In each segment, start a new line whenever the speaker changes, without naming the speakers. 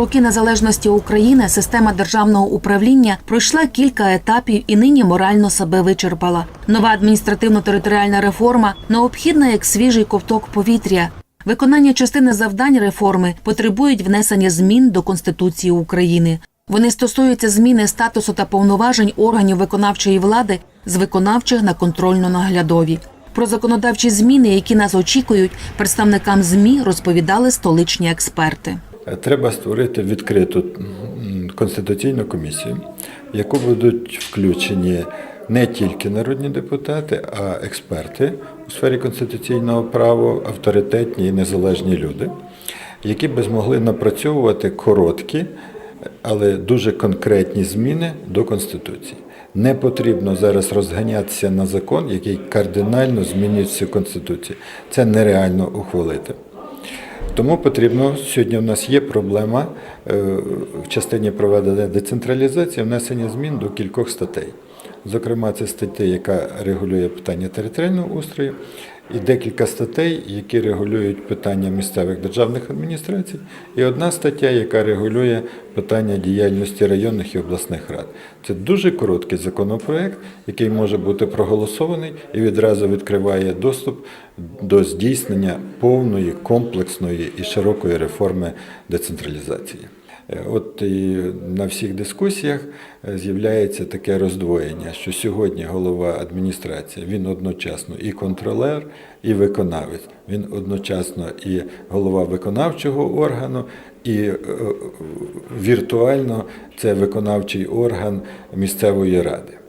Роки незалежності України система державного управління пройшла кілька етапів і нині морально себе вичерпала. Нова адміністративно-територіальна реформа необхідна як свіжий ковток повітря. Виконання частини завдань реформи потребують внесення змін до Конституції України. Вони стосуються зміни статусу та повноважень органів виконавчої влади з виконавчих на контрольно-наглядові. Про законодавчі зміни, які нас очікують, представникам ЗМІ розповідали столичні експерти.
Треба створити відкриту конституційну комісію, в яку будуть включені не тільки народні депутати, а експерти у сфері конституційного права, авторитетні і незалежні люди, які би змогли напрацьовувати короткі, але дуже конкретні зміни до Конституції. Не потрібно зараз розганятися на закон, який кардинально змінює всю Конституцію. Це нереально ухвалити. Тому потрібно сьогодні. У нас є проблема е, в частині проведення децентралізації, внесення змін до кількох статей. Зокрема, це стаття, яка регулює питання територіального устрою, і декілька статей, які регулюють питання місцевих державних адміністрацій, і одна стаття, яка регулює питання діяльності районних і обласних рад. Це дуже короткий законопроект, який може бути проголосований і відразу відкриває доступ до здійснення повної, комплексної і широкої реформи децентралізації. От і на всіх дискусіях е, з'являється таке роздвоєння, що сьогодні голова адміністрації він одночасно і контролер, і виконавець. Він одночасно і голова виконавчого органу, і е, віртуально це виконавчий орган місцевої ради.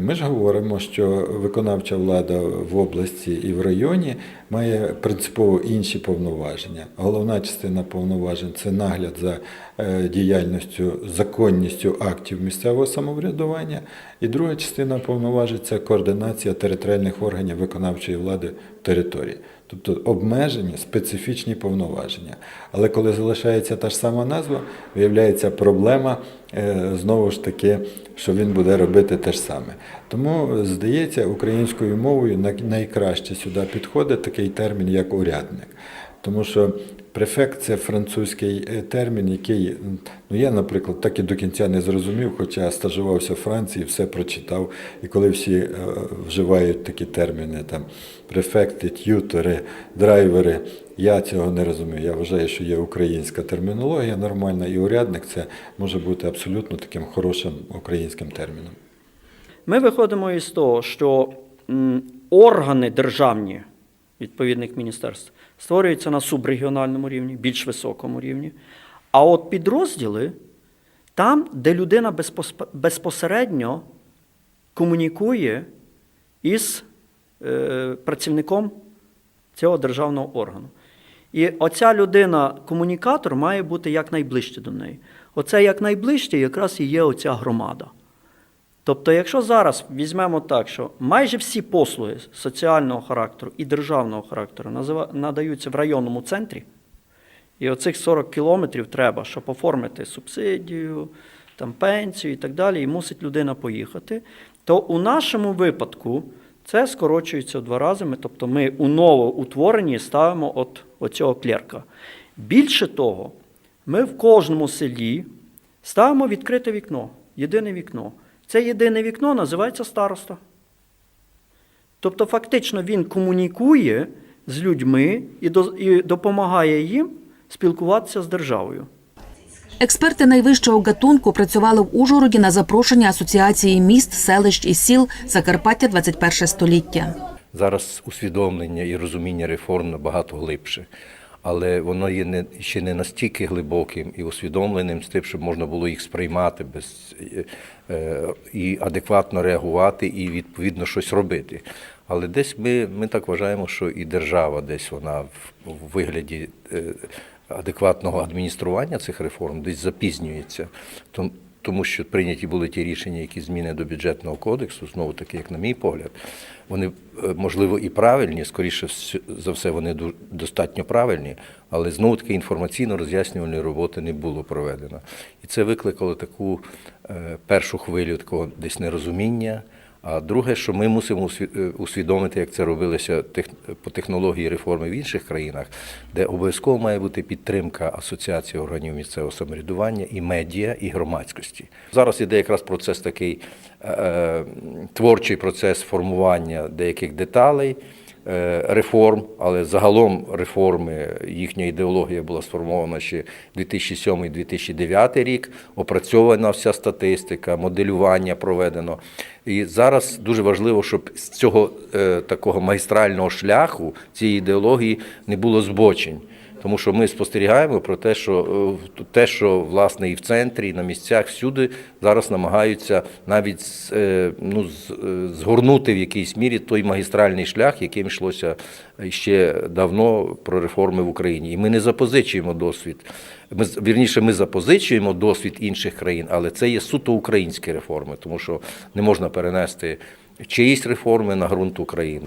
Ми ж говоримо, що виконавча влада в області і в районі має принципово інші повноваження. Головна частина повноважень це нагляд за е, діяльністю, законністю актів місцевого самоврядування, і друга частина повноважень це координація територіальних органів виконавчої влади в території. Тобто обмежені специфічні повноваження. Але коли залишається та ж сама назва, виявляється проблема е, знову ж таки, що він буде робити те ж саме. Тому, здається, українською мовою найкраще сюди підходить такий термін, як урядник. Тому що префект це французький е, термін, який ну я, наприклад, так і до кінця не зрозумів, хоча стажувався в Франції, все прочитав. І коли всі е, вживають такі терміни, там префекти, т'ютери, драйвери, я цього не розумію. Я вважаю, що є українська термінологія нормальна, і урядник це може бути абсолютно таким хорошим українським терміном.
Ми виходимо із того, що органи державні відповідних міністерств створюються на субрегіональному рівні, більш високому рівні. А от підрозділи там, де людина безпосередньо комунікує із е, працівником цього державного органу. І оця людина, комунікатор, має бути якнайближче до неї. Оце якнайближче якраз і є оця громада. Тобто, якщо зараз візьмемо так, що майже всі послуги соціального характеру і державного характеру надаються в районному центрі, і оцих 40 кілометрів треба, щоб оформити субсидію, там, пенсію і так далі, і мусить людина поїхати, то у нашому випадку це скорочується в два рази. Ми, тобто ми у новоутворенні ставимо от оцього клерка. Більше того, ми в кожному селі ставимо відкрите вікно, єдине вікно. Це єдине вікно називається староста. Тобто, фактично, він комунікує з людьми і, до, і допомагає їм спілкуватися з державою.
Експерти найвищого гатунку працювали в Ужгороді на запрошення Асоціації міст, селищ і сіл Закарпаття 21 століття.
Зараз усвідомлення і розуміння реформ набагато глибше. Але воно є не, ще не настільки глибоким і усвідомленим з тим, щоб можна було їх сприймати без, е, е, і адекватно реагувати, і відповідно щось робити. Але десь ми, ми так вважаємо, що і держава десь вона в, в вигляді е, адекватного адміністрування цих реформ десь запізнюється. Том- тому що прийняті були ті рішення, які зміни до бюджетного кодексу, знову таки, як на мій погляд, вони е, можливо і правильні, скоріше за все, вони достатньо правильні, але знову таки інформаційно роз'яснювальної роботи не було проведено. І це викликало таку е, першу хвилю такого десь нерозуміння. А друге, що ми мусимо е, усвідомити, як це робилося по технології реформи в інших країнах, де обов'язково має бути підтримка асоціації органів місцевого самоврядування і медіа, і громадськості. Зараз іде якраз процес такий е, е, творчий процес формування деяких деталей. Е, Реформ, але загалом реформи, їхня ідеологія була сформована ще 2007-2009 рік, опрацьована вся статистика, моделювання проведено. І зараз дуже важливо, щоб з цього е, такого магістрального шляху цієї ідеології не було збочень. Тому що ми спостерігаємо про те, що е, те, що власне і в центрі, і на місцях всюди зараз намагаються навіть е, ну, е, згорнути в якійсь мірі той магістральний шлях, яким йшлося ще давно про реформи в Україні. І ми не запозичуємо досвід. Ми вірніше, ми запозичуємо досвід інших країн, але це є суто українські реформи, тому що не можна перенести чиїсь реформи на ґрунт України.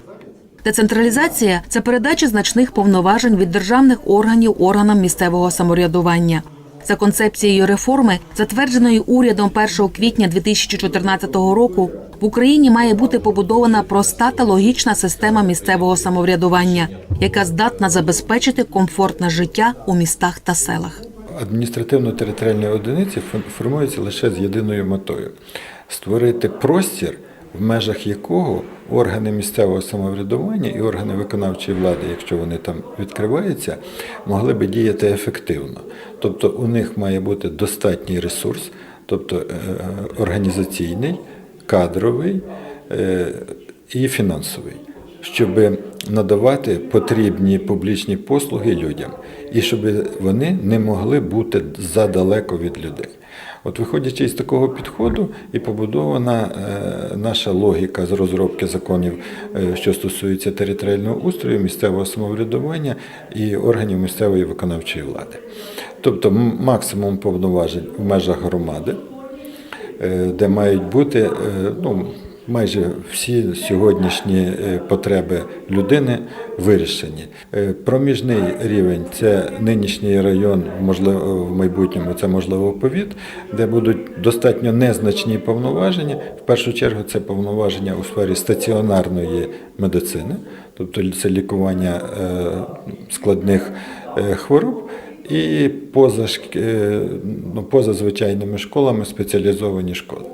Децентралізація це передача значних повноважень від державних органів органам місцевого самоврядування. За концепцією реформи, затвердженої урядом 1 квітня 2014 року, в Україні має бути побудована проста та логічна система місцевого самоврядування, яка здатна забезпечити комфортне життя у містах та селах.
Адміністративно-територіальні одиниці формуються лише з єдиною метою створити простір, в межах якого органи місцевого самоврядування і органи виконавчої влади, якщо вони там відкриваються, могли би діяти ефективно. Тобто у них має бути достатній ресурс, тобто е, організаційний, кадровий е, і фінансовий щоб надавати потрібні публічні послуги людям, і щоб вони не могли бути задалеко від людей. От виходячи із такого підходу, і побудована е, наша логіка з розробки законів, е, що стосується територіального устрою, місцевого самоврядування і органів місцевої виконавчої влади. Тобто максимум повноважень в межах громади, е, де мають бути ну, майже всі сьогоднішні е, потреби людини вирішені. Е, Проміжний рівень це нинішній район, можливо, в майбутньому це можливо повіт, де будуть достатньо незначні повноваження. В першу чергу це повноваження у сфері стаціонарної медицини, тобто це лікування е, складних хвороб. І поза, ну, поза звичайними школами спеціалізовані школи.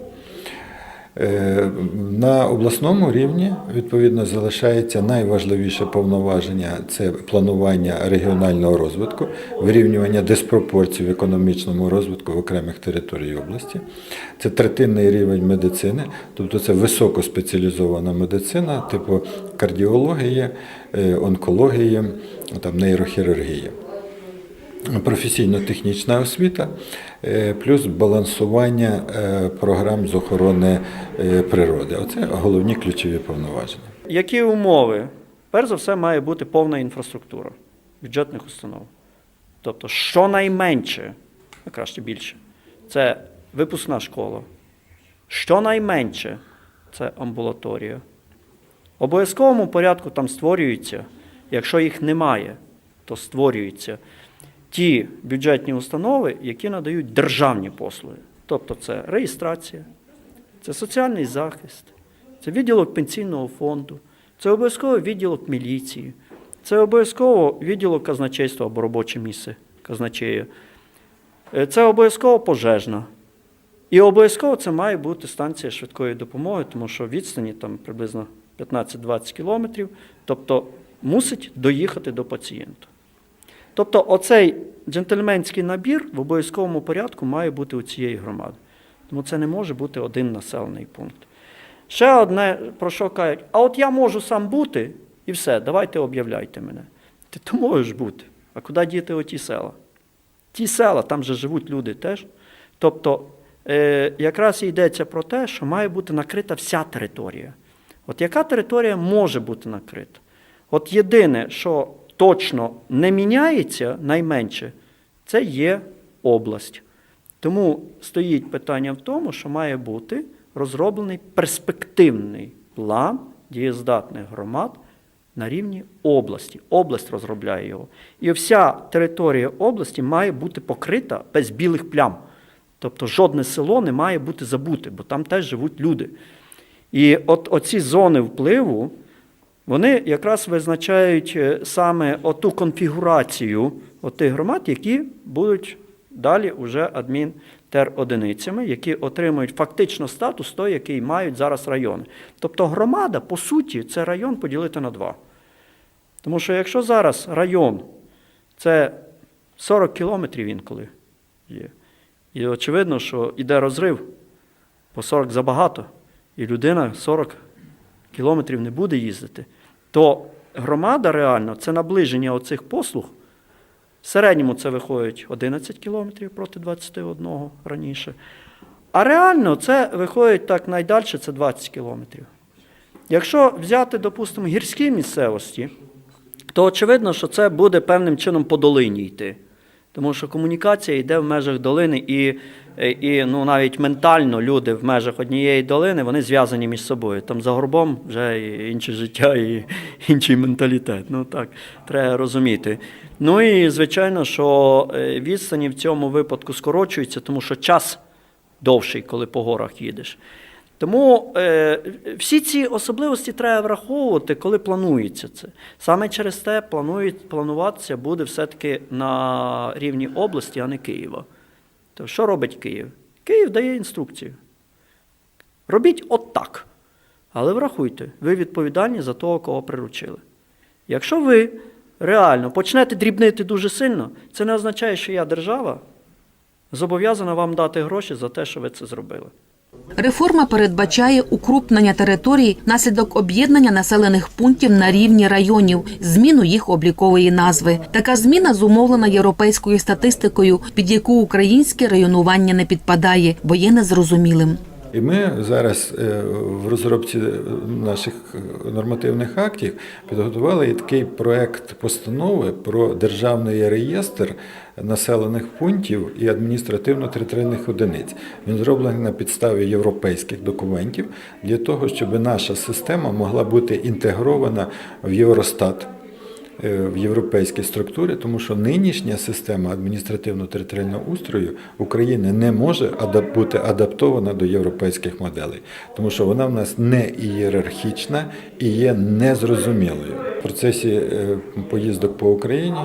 Е, На обласному рівні відповідно залишається найважливіше повноваження це планування регіонального розвитку, вирівнювання диспропорцій в економічному розвитку в окремих територій області. Це третинний рівень медицини, тобто це високоспеціалізована медицина, типу кардіологія, е, онкологія, там, нейрохірургія професійно-технічна освіта, е, плюс балансування е, програм з охорони е, природи. Оце головні ключові повноваження.
Які умови? Перш за все, має бути повна інфраструктура бюджетних установ. Тобто, щонайменше, ну краще більше, це випускна школа. Щонайменше це амбулаторія. В обов'язковому порядку там створюються, якщо їх немає, то створюються ті бюджетні установи, які надають державні послуги. Тобто це реєстрація, це соціальний захист, це відділок пенсійного фонду, це обов'язково відділок міліції, це обов'язково відділок казначейства або робоче місце казначея, Е, це обов'язково пожежна. І обов'язково це має бути станція швидкої допомоги, тому що відстані там приблизно 15-20 кілометрів, тобто мусить доїхати до пацієнта. Тобто оцей джентльменський набір в обов'язковому порядку має бути у цієї громади. Тому це не може бути один населений пункт. Ще одне, про що кажуть, а от я можу сам бути, і все, давайте об'являйте мене. Ти то можеш бути. А куди діти оті села? Ті села, там же живуть люди теж. Тобто, е, якраз йдеться про те, що має бути накрита вся територія. От яка територія може бути накрита? От єдине, що точно не міняється найменше, це є область. Тому стоїть питання в тому, що має бути розроблений перспективний план дієздатних громад на рівні області. Область розробляє його. І вся територія області має бути покрита без білих плям. Тобто жодне село не має бути забуте, бо там теж живуть люди. І от оці зони впливу, вони якраз визначають е, саме оту конфігурацію тих громад, які будуть далі уже адмінтеродиницями, які отримують фактично статус той, який мають зараз райони. Тобто громада, по суті, це район поділити на два. Тому що якщо зараз район це 40 кілометрів інколи є, і очевидно, що йде розрив, по 40 забагато, і людина 40 кілометрів не буде їздити, то громада реально це наближення оцих послуг. В середньому це виходить 11 кілометрів проти 21 раніше. А реально це виходить так найдальше це 20 кілометрів. Якщо взяти, допустимо, гірські місцевості, то очевидно, що це буде певним чином по долині йти. Тому що комунікація йде в межах долини, і, і ну, навіть ментально люди в межах однієї долини вони зв'язані між собою. Там за горбом вже інше життя і інший менталітет. Ну так, треба розуміти. Ну і звичайно, що е, відстані в цьому випадку скорочуються, тому що час довший, коли по горах їдеш. Тому е, всі ці особливості треба враховувати, коли планується це. Саме через те планують, плануватися буде все-таки на рівні області, а не Києва. То що робить Київ? Київ дає інструкцію. Робіть от так. Але врахуйте, ви відповідальні за того, кого приручили. Якщо ви реально почнете дрібнити дуже сильно, це не означає, що я держава зобов'язана вам дати гроші за те, що ви це зробили.
Реформа передбачає укрупнення територій наслідок об'єднання населених пунктів на рівні районів, зміну їх облікової назви. Така зміна зумовлена європейською статистикою, під яку українське районування не підпадає, бо є незрозумілим.
І ми зараз е, в розробці наших нормативних актів підготували такий проект постанови про державний реєстр населених пунктів і адміністративно-територіальних одиниць. Він зроблений на підставі європейських документів для того, щоб наша система могла бути інтегрована в Євростат е, в європейській структурі, тому що нинішня система адміністративно-територіального устрою України не може бути адаптована до європейських моделей, тому що вона в нас не ієрархічна і є незрозумілою. В процесі е, поїздок по Україні,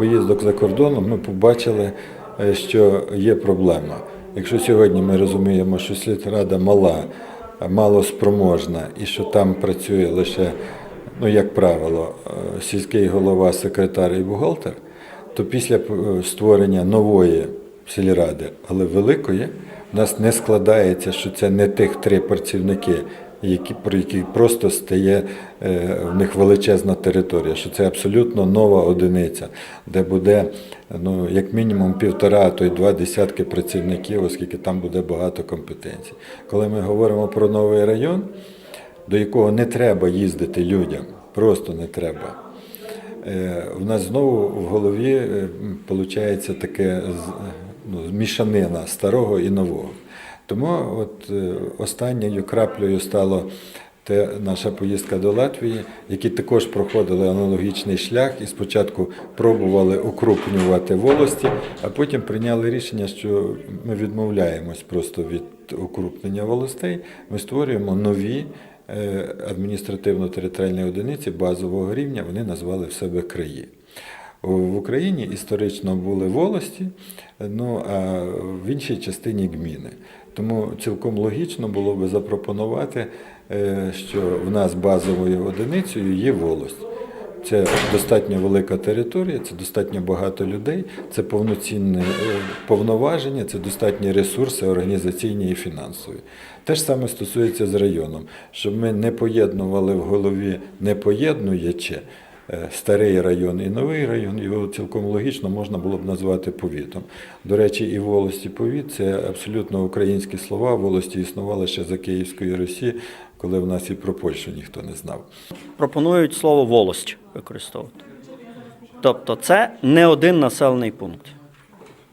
поїздок за кордоном, ми побачили, е, що є проблема. Якщо сьогодні ми розуміємо, що сільрада мала, малоспроможна і що там працює лише ну, як правило, е, сільський голова, секретар і бухгалтер, то після е, створення нової сільради, але великої, в нас не складається, що це не тих три працівники, які, про які просто стає е, в них величезна територія, що це абсолютно нова одиниця, де буде ну, як мінімум півтора, а то й два десятки працівників, оскільки там буде багато компетенцій. Коли ми говоримо про новий район, до якого не треба їздити людям, просто не треба. Е, В нас знову в голові виходить таке ну, мішанина старого і нового. Тому от е, останньою краплею стало те наша поїздка до Латвії, які також проходили аналогічний шлях і спочатку пробували укрупнювати волості, а потім прийняли рішення, що ми відмовляємось просто від укрупнення волостей. Ми створюємо нові е, адміністративно-територіальні одиниці базового рівня, вони назвали в себе краї. В Україні історично були волості, ну а в іншій частині гміни. Тому цілком логічно було би запропонувати, е, що в нас базовою одиницею є волость. Це достатньо велика територія, це достатньо багато людей, це повноцінне е, повноваження, це достатні ресурси організаційні і фінансові. Те ж саме стосується з районом, щоб ми не поєднували в голові не поєднуючи е, старий район і новий район, його цілком логічно можна було б назвати повітом. До речі, і волості повіт це абсолютно українські слова. Волості існували ще за Київської Русі, коли в нас і про Польщу ніхто не знав.
пропонують слово волость використовувати. Тобто це не один населений пункт.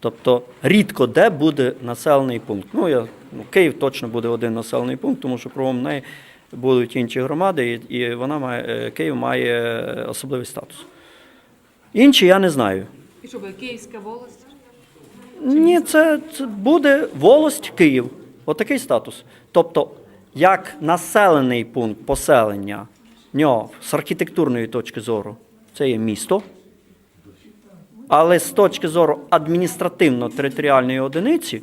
Тобто рідко де буде населений пункт. Ну, я, ну, Київ точно буде один населений пункт, тому що кругом неї будуть інші громади, і, і вона має, е, Київ має особливий статус. Інші я не знаю.
І що буде Київська волость?
Ні, це, це буде волость Київ. Отакий статус. Тобто як населений пункт поселення нього з архітектурної точки зору це є місто. Але з точки зору адміністративно-територіальної одиниці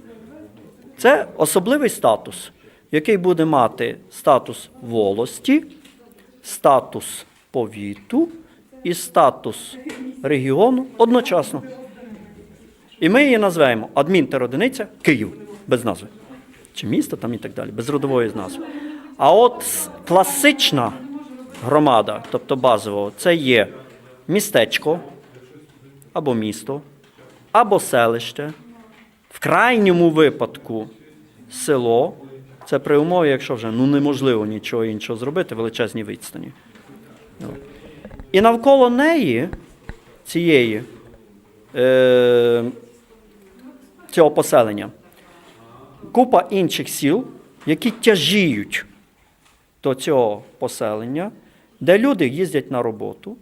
це особливий статус, який буде мати статус волості, статус повіту і статус регіону одночасно. І ми її назвемо адмінтеродиниця Київ без назви. Чи місто там і так далі, без родової назви. А от класична громада, тобто базово, це є містечко або місто, або селище, в крайньому випадку село. Це при умові, якщо вже ну, неможливо нічого іншого зробити, величезні відстані. Ну. І навколо неї, цієї, е, цього поселення, купа інших сіл, які тяжіють до цього поселення, де люди їздять на роботу.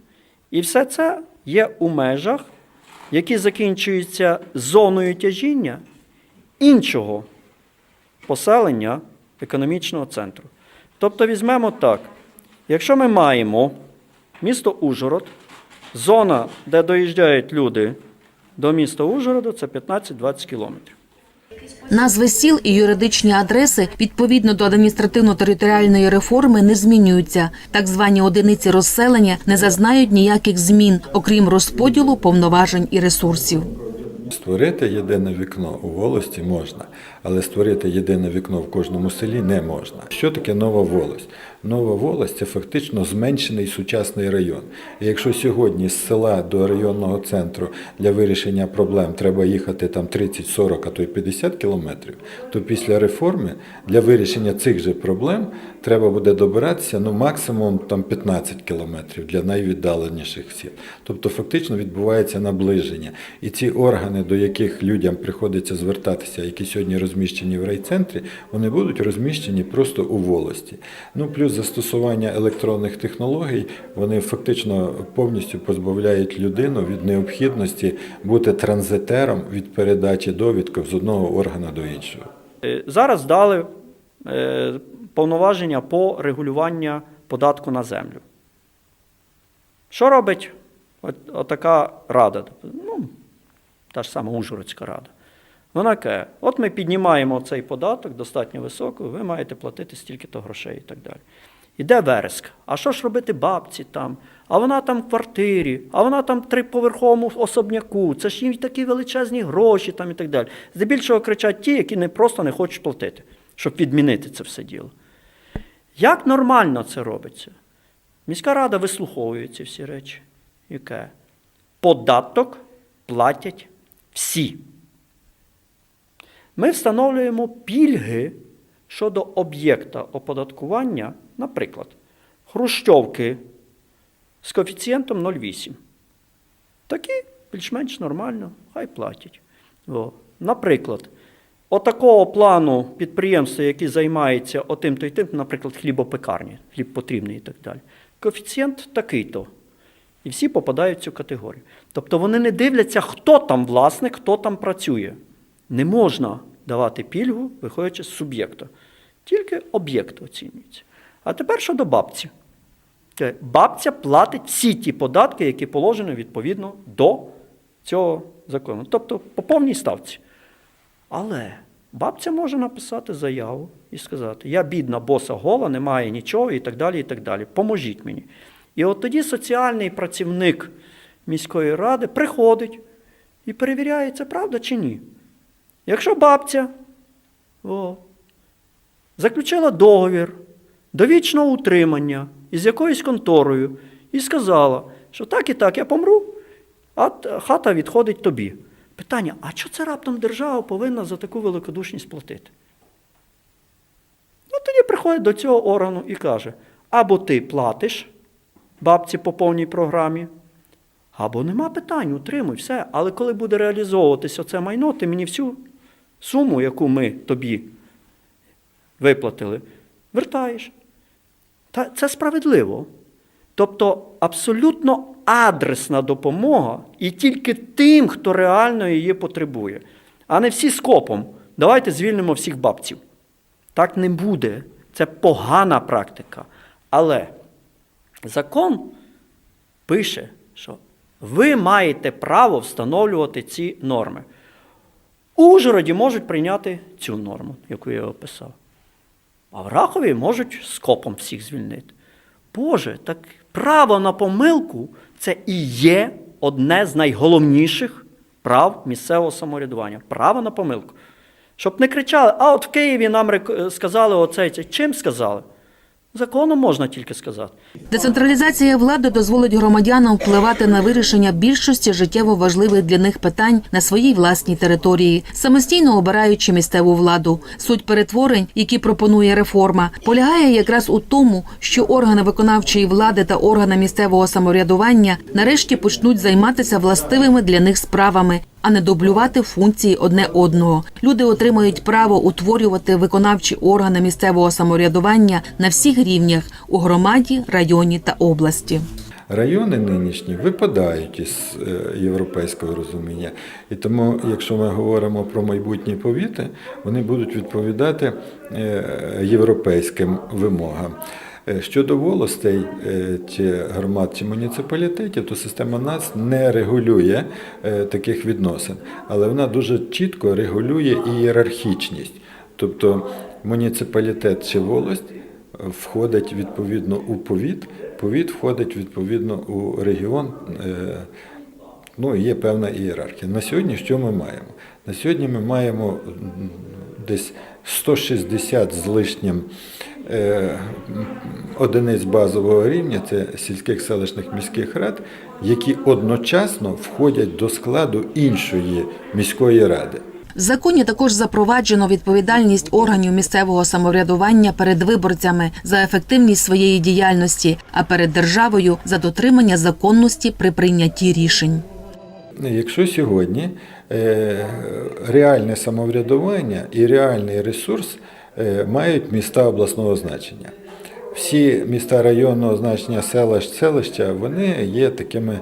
І все це є у межах, які закінчуються зоною тяжіння іншого поселення економічного центру. Тобто візьмемо так, якщо ми маємо місто Ужгород, зона, де доїжджають люди до міста Ужгорода, це 15-20 кілометрів.
Назви сіл і юридичні адреси відповідно до адміністративно-територіальної реформи не змінюються. Так звані одиниці розселення не зазнають ніяких змін, окрім розподілу повноважень і ресурсів.
Створити єдине вікно у волості можна, але створити єдине вікно в кожному селі не можна. Що таке нова волость? Нова волость це фактично зменшений сучасний район. І якщо сьогодні з села до районного центру для вирішення проблем треба їхати там 30, 40, а то й 50 кілометрів, то після реформи для вирішення цих же проблем треба буде добиратися ну максимум там 15 кілометрів для найвіддаленіших сіл. Тобто фактично відбувається наближення. І ці органи, до яких людям приходиться звертатися, які сьогодні розміщені в райцентрі, вони будуть розміщені просто у волості. Ну плюс застосування електронних технологій, вони фактично повністю позбавляють людину від необхідності бути транзитером від передачі довідок з одного органу до іншого.
Е, Зараз дали е, повноваження по регулюванню податку на землю. Що робить от, отака рада? Ну, та ж сама Ужгородська рада. Вона каже, от ми піднімаємо цей податок достатньо високо, ви маєте платити стільки-то грошей і так далі. Іде вереск. А що ж робити бабці там? А вона там в квартирі, а вона там в триповерховому особняку. Це ж їм такі величезні гроші там і так далі. Здебільшого кричать ті, які не просто не хочуть платити, щоб відмінити це все діло. Як нормально це робиться? Міська рада вислуховує ці всі речі. Яке? Податок платять всі. Ми встановлюємо пільги щодо об'єкта оподаткування, наприклад, хрущовки з коефіцієнтом 0,8. Такі більш-менш нормально, хай платять. О. Наприклад, отакого плану підприємства, які займаються отим то й тим, наприклад, хлібопекарні, хліб потрібний і так далі. Коефіцієнт такий-то. І всі попадають в цю категорію. Тобто вони не дивляться, хто там власник, хто там працює. Не можна давати пільгу, виходячи з суб'єкта. Тільки об'єкт оцінюється. А тепер щодо бабці. Е, Бабця платить всі ті податки, які положені відповідно до цього закону. Тобто по повній ставці. Але бабця може написати заяву і сказати: Я бідна, боса гола, немає нічого і так далі. і так далі. Поможіть мені. І от тоді соціальний працівник міської ради приходить і перевіряє, це правда чи ні. Якщо бабця о, заключила договір довічного утримання із якоюсь конторою і сказала, що так і так, я помру, а хата відходить тобі. Питання: а що це раптом держава повинна за таку великодушність платити? Ну, тоді приходить до цього органу і каже: або ти платиш бабці по повній програмі, або нема питань, утримуй, все. Але коли буде реалізовуватися це майно, ти мені всю суму, яку ми тобі виплатили, вертаєш. Та це справедливо. Тобто абсолютно адресна допомога і тільки тим, хто реально її потребує, а не всі скопом. Давайте звільнимо всіх бабців. Так не буде. Це погана практика. Але закон пише, що ви маєте право встановлювати ці норми. У Ужгороді можуть прийняти цю норму, яку я описав. А в Рахові можуть скопом всіх звільнити. Боже, так право на помилку це і є одне з найголовніших прав місцевого самоврядування. Право на помилку. Щоб не кричали, а от в Києві нам сказали оце. Чим сказали? Законом можна тільки сказати.
Децентралізація влади дозволить громадянам впливати на вирішення більшості життєво важливих для них питань на своїй власній території, самостійно обираючи місцеву владу. Суть перетворень, які пропонує реформа, полягає якраз у тому, що органи виконавчої влади та органи місцевого самоврядування нарешті почнуть займатися властивими для них справами. А не дублювати функції одне одного. Люди отримають право утворювати виконавчі органи місцевого самоврядування на всіх рівнях у громаді, районі та області.
Райони нинішні випадають із е, європейського розуміння. І тому, якщо ми говоримо про майбутні повіти, вони будуть відповідати е, європейським вимогам. Е, Щодо волостей е, чи громад чи муніципалітетів, то система НАЦ не регулює е, таких відносин, але вона дуже чітко регулює ієрархічність. Тобто муніципалітет чи волость входить відповідно у повіт, повіт входить відповідно у регіон. Ну, є певна ієрархія. На сьогодні що ми маємо? На сьогодні ми маємо десь 160 з лишнім е, одиниць базового рівня, це сільських селищних міських рад, які одночасно входять до складу іншої міської ради.
В законі також запроваджено відповідальність органів місцевого самоврядування перед виборцями за ефективність своєї діяльності, а перед державою за дотримання законності при прийнятті рішень.
Якщо сьогодні реальне самоврядування і реальний ресурс е, мають міста обласного значення. Всі міста районного значення села селища, вони є такими е,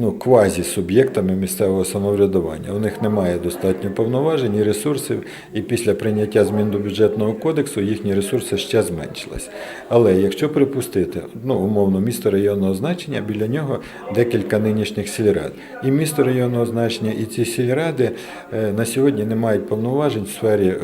ну, квазі-суб'єктами місцевого самоврядування. У них немає достатньо повноважень і ресурсів, і після прийняття змін до бюджетного кодексу їхні ресурси ще зменшились. Але якщо припустити, ну, умовно, місто районного значення, біля нього декілька нинішніх сільрад. І місто районного значення, і ці сільради е, на сьогодні не мають повноважень в сфері е,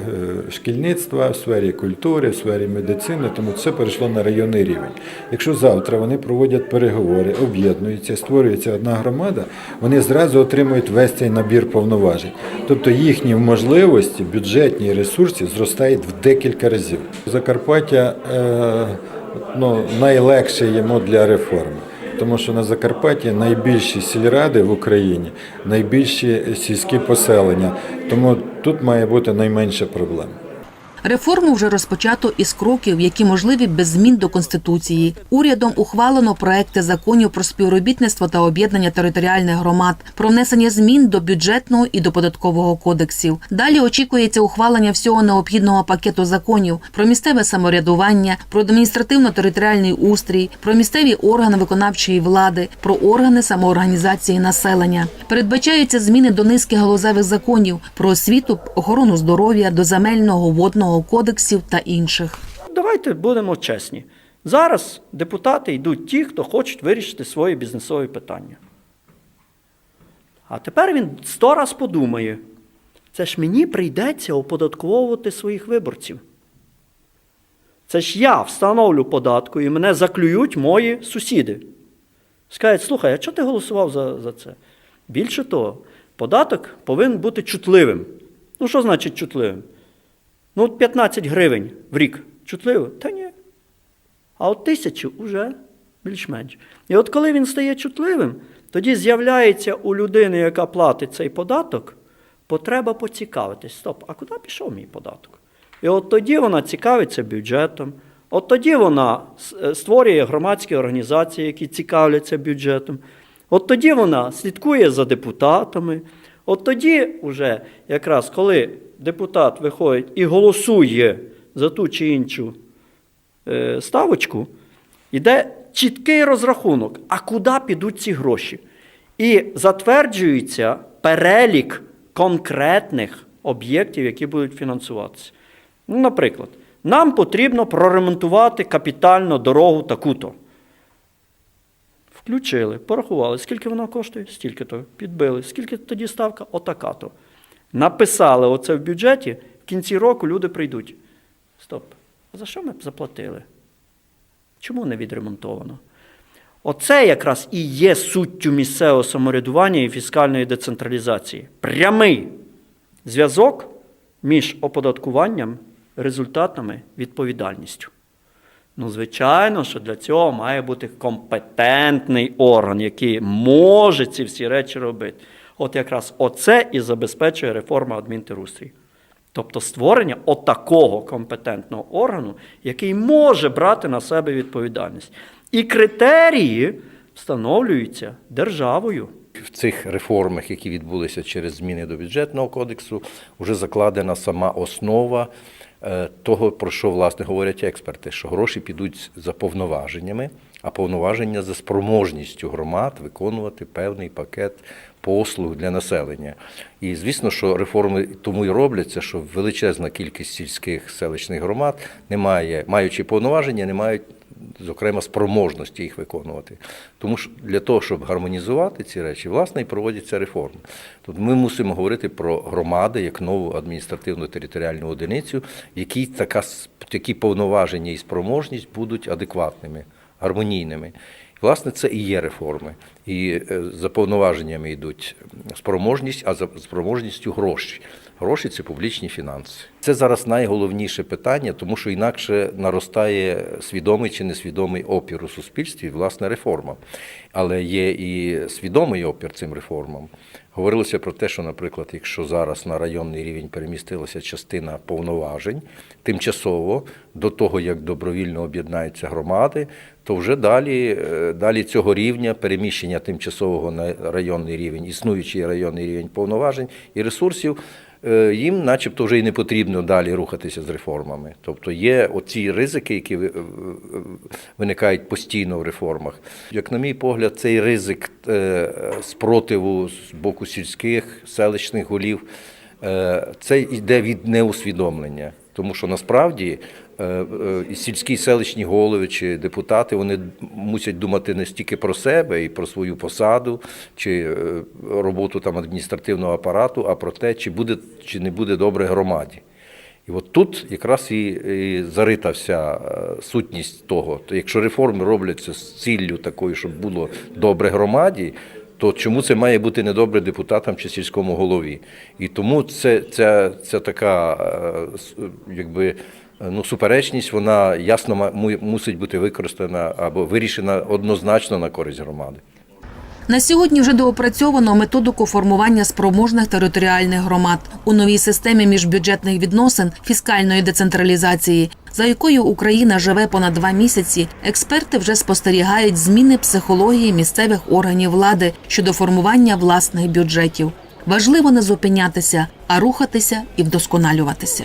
шкільництва, в сфері культури, в сфері медицини, тому це перейшло на районний рівень. Якщо завтра вони проводять переговори, об'єднуються, створюється одна громада, вони зразу отримують весь цей набір повноважень. Тобто їхні можливості, бюджетні ресурси зростають в декілька разів. Закарпаття е, ну, найлегше йому для реформи. Тому що на Закарпатті найбільші сільради в Україні, найбільші сільські поселення. Тому тут має бути найменше проблем.
Реформу вже розпочато із кроків, які можливі без змін до конституції. Урядом ухвалено проекти законів про співробітництво та об'єднання територіальних громад, про внесення змін до бюджетного і до податкового кодексів. Далі очікується ухвалення всього необхідного пакету законів про місцеве самоврядування, про адміністративно-територіальний устрій, про місцеві органи виконавчої влади, про органи самоорганізації населення. Передбачаються зміни до низки галузевих законів про освіту, охорону здоров'я, до земельного, водного кодексів та інших.
Давайте будемо чесні. Зараз депутати йдуть ті, хто хочуть вирішити свої бізнесові питання. А тепер він сто раз подумає, це ж мені прийдеться оподатковувати своїх виборців. Це ж я встановлю податку і мене заклюють мої сусіди. Скажуть, слухай, а чого ти голосував за, за це? Більше того, податок повинен бути чутливим. Ну, що значить чутливим? Ну, от 15 гривень в рік. Чутливо? Та ні. А от тисячу вже більш-менш. І от коли він стає чутливим, тоді з'являється у людини, яка платить цей податок, потреба поцікавитись. Стоп, а куди пішов мій податок? І от тоді вона цікавиться бюджетом, от тоді вона створює громадські організації, які цікавляться бюджетом. От тоді вона слідкує за депутатами. От тоді, вже якраз коли депутат виходить і голосує за ту чи іншу е, ставочку, йде чіткий розрахунок, а куди підуть ці гроші. І затверджується перелік конкретних об'єктів, які будуть фінансуватися. Ну, наприклад, Нам потрібно проремонтувати капітально дорогу таку-то. Включили, порахували, скільки вона коштує, стільки-то, підбили, скільки тоді ставка, отака-то. Написали оце в бюджеті, в кінці року люди прийдуть. Стоп, а за що ми заплатили? Чому не відремонтовано? Оце якраз і є суттю місцевого самоврядування і фіскальної децентралізації. Прямий зв'язок між оподаткуванням, результатами, відповідальністю. Ну, звичайно, що для цього має бути компетентний орган, який може ці всі речі робити. От якраз оце і забезпечує реформа адмінтерустрій. Тобто створення отакого компетентного органу, який може брати на себе відповідальність. І критерії встановлюються державою.
В цих реформах, які відбулися через зміни до бюджетного кодексу, вже закладена сама основа е, того, про що власне говорять експерти, що гроші підуть за повноваженнями, а повноваження за спроможністю громад виконувати певний пакет послуг для населення. І звісно, що реформи тому і робляться, що величезна кількість сільських селищних громад не має, маючи повноваження, не мають зокрема, спроможності їх виконувати. Тому що для того, щоб гармонізувати ці речі, власне, і проводяться реформи. Тут ми мусимо говорити про громади як нову адміністративно-територіальну одиницю, в якій така, такі повноваження і спроможність будуть адекватними, гармонійними. Власне, це і є реформи. І е, за повноваженнями йдуть спроможність, а за спроможністю гроші. Гроші це публічні фінанси. Це зараз найголовніше питання, тому що інакше наростає свідомий чи несвідомий опір у суспільстві, власне, реформам. Але є і свідомий опір цим реформам. Говорилося про те, що, наприклад, якщо зараз на районний рівень перемістилася частина повноважень тимчасово до того, як добровільно об'єднаються громади, то вже далі, е, далі цього рівня переміщення тимчасового на районний рівень, існуючий районний рівень повноважень і ресурсів. Е, Їм, начебто, вже і не потрібно далі рухатися з реформами. Тобто є оці ризики, які виникають постійно в реформах. Як на мій погляд, цей ризик е, спротиву з боку сільських селищних голів е, це йде від неусвідомлення. Тому що насправді е, е, сільські селищні голови чи депутати вони мусять думати не стільки про себе і про свою посаду чи е, роботу там адміністративного апарату, а про те, чи буде чи не буде добре громаді. І от тут якраз і, і зарита вся е, сутність того. То якщо реформи робляться з ціллю такою, щоб було добре громаді, то чому це має бути недобре депутатам чи сільському голові? І тому це, ця, ця така е, якби. Е, Ну, суперечність, вона ясно мусить бути використана або вирішена однозначно на користь громади.
На сьогодні вже доопрацьовано методику формування спроможних територіальних громад у новій системі міжбюджетних відносин фіскальної децентралізації, за якою Україна живе понад два місяці. Експерти вже спостерігають зміни психології місцевих органів влади щодо формування власних бюджетів. Важливо не зупинятися, а рухатися і вдосконалюватися.